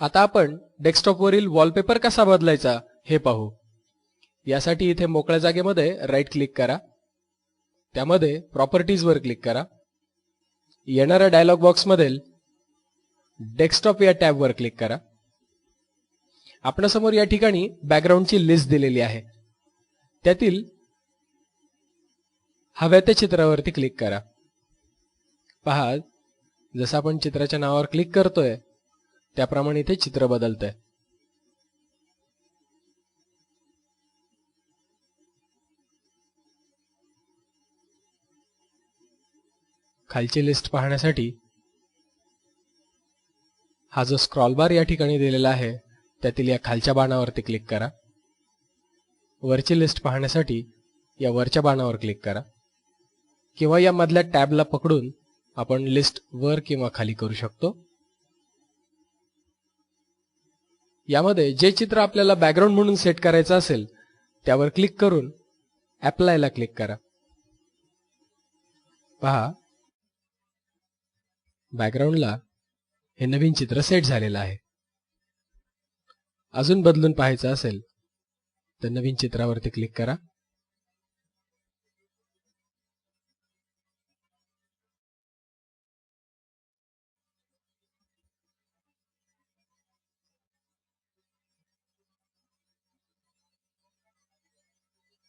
आता आपण डेस्कटॉपवरील वॉलपेपर कसा बदलायचा हे पाहू. यासाठी इथे मोकळ्या जागेमध्ये राईट क्लिक करा. त्यामध्ये प्रॉपर्टीजवर क्लिक करा. येणाऱ्या डायलॉग बॉक्समधील डेस्कटॉप या टॅबवर क्लिक करा. आपणासमोर या ठिकाणी बॅकग्राऊंडची लिस्ट दिलेली आहे. त्यातील हव्या त्या चित्रावरती क्लिक करा. पहा जसं आपण चित्राच्या नावावर क्लिक करतोय त्याप्रमाणे इथे चित्र बदलतंय. खालची लिस्ट पाहण्यासाठी हा जो स्क्रॉल बार या ठिकाणी दिलेला आहे त्यातील या खालच्या बाणावरती क्लिक करा. वरची लिस्ट पाहण्यासाठी या वरच्या बाणावर क्लिक करा. किंवा या मधल्या टॅबला पकडून आपण लिस्ट वर किंवा खाली करू शकतो. यामध्ये जे चित्र आपल्याला बॅकग्राऊंड म्हणून सेट करायचं असेल त्यावर क्लिक करून अप्लायला क्लिक करा. पहा. बॅकग्राऊंडला हे नवीन चित्र सेट झालेलं आहे. अजून बदलून पाहायचं असेल तर नवीन चित्रावरती क्लिक करा.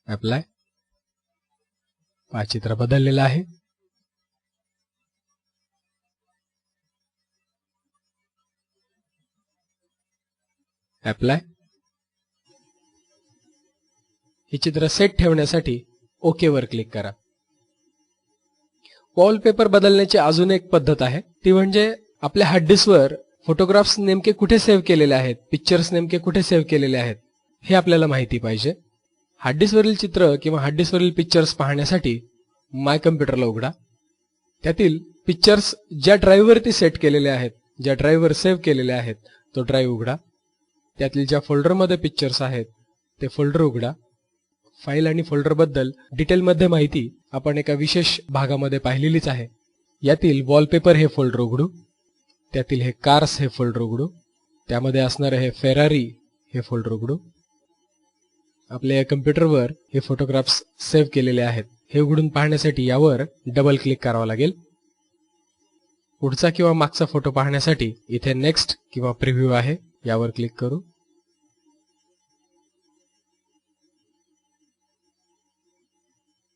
अप्लाय पहा चित्र बदललेलं आहे. अप्लाय हे चित्र सेट ठेवण्यासाठी ओके वर क्लिक करा. वॉलपेपर बदलण्याची अजून एक पद्धत आहे. ती म्हणजे आपल्या हार्ड डिस्कवर फोटोग्राफ्स नेमके कुठे सेव्ह केलेले आहेत? पिक्चर्स नेमके कुठे सेव्ह केलेले आहेत? हे आपल्याला माहिती पाहिजे. हार्ड डिस्कवरील चित्र किंवा हार्ड डिस्कवरील पिक्चर्स पाहण्यासाठी माय कम्प्युटरला उघडा. त्यातील पिक्चर्स ज्या ड्राईव्हवरती सेट केलेले आहेत ज्या ड्राईव्हवर सेव्ह केलेले आहेत तो ड्राईव्ह उघडा. त्यातील ज्या फोल्डरमध्ये पिक्चर्स आहेत ते फोल्डर उघडा. फाईल आणि फोल्डरबद्दल डिटेलमध्ये माहिती आपण एका विशेष भागामध्ये पाहिलेलीच आहे. यातील वॉलपेपर हे फोल्डर उघडू. त्यातील हे कार्स हे फोल्डर उघडू. त्यामध्ये असणारे हे फेरारी हे फोल्डर उघडू. आपल्या या कम्प्युटरवर हे फोटोग्राफ्स सेव्ह केलेले आहेत. हे उघडून पाहण्यासाठी यावर डबल क्लिक करावं लागेल. पुढचा किंवा मागचा फोटो पाहण्यासाठी इथे नेक्स्ट किंवा प्रिव्ह्यू आहे. यावर क्लिक करू.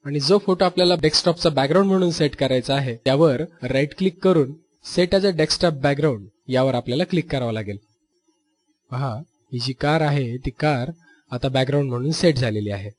आणि जो फोटो आपल्याला डेस्कटॉपचा बॅकग्राऊंड म्हणून सेट करायचा आहे त्यावर राईट क्लिक करून set as a desktop background यावर आपल्याला क्लिक करावं लागेल. पहा ही जी कार आहे ती कार आता बॅकग्राऊंड म्हणून सेट झालेली आहे.